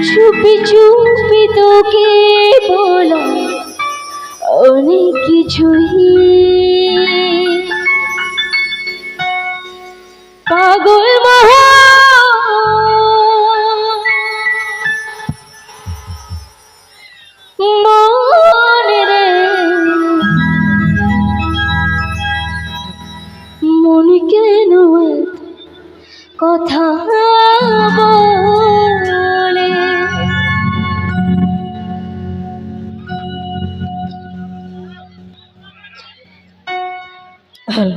চুপি চুপি তোকে বলা অনেক কিছুই। পাগল মহা। মন কেন কথা বলে? হ্যালো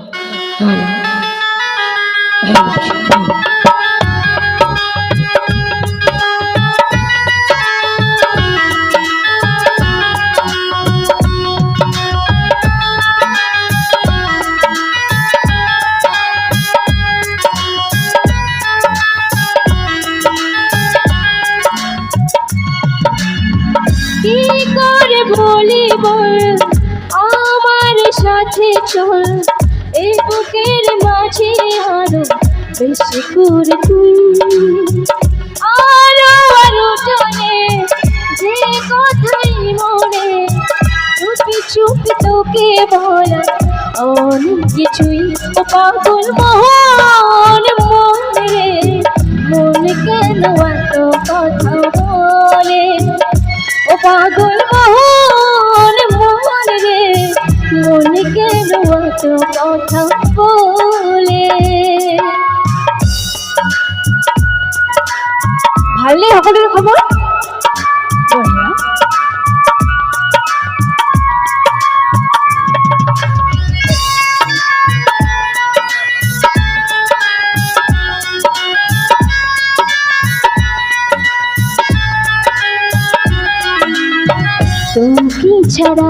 হ্যালো কি করে বলি বল আমার সাথে চল? এই বুকের মাঝে যে কথাই মনে, চুপি তোকে বলা অনেক কিছুই পাগল মন মন। মন কেন কথা বলে? ও পাগল কেন এত কথা বলে ভালো সকলের খবর? বঢ়িয়া। তোকে ছাড়া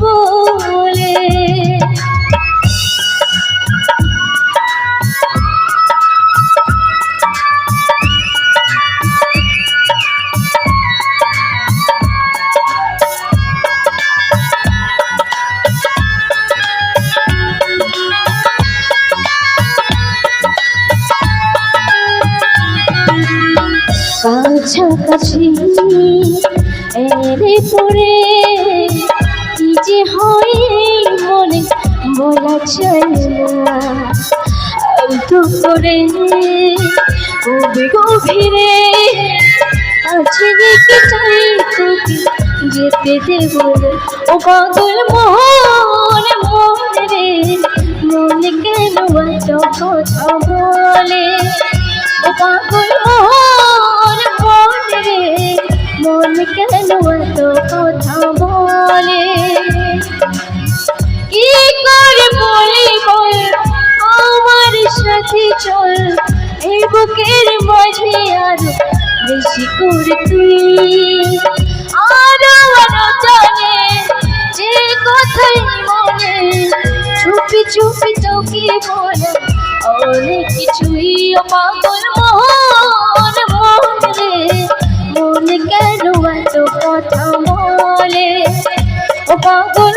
বলে। কাছাকাছি এরে পড়ে হয় মনে, বলা চাই না তো করে গভীর গভীরে আছে রেখে চাই তোকে যেতে দেব। ও পাগল মন মন রে কেন এত কথা বলে ও পাগল সাথে চল এই বুকের মাঝে আরও বেশি করে তুই। আরও আরও জানে যে কথাই মনে, চুপি চুপি তোকে বলে অনেক কিছুই পাগল মন মন মন কেন এত কথা বলে? ও পাগল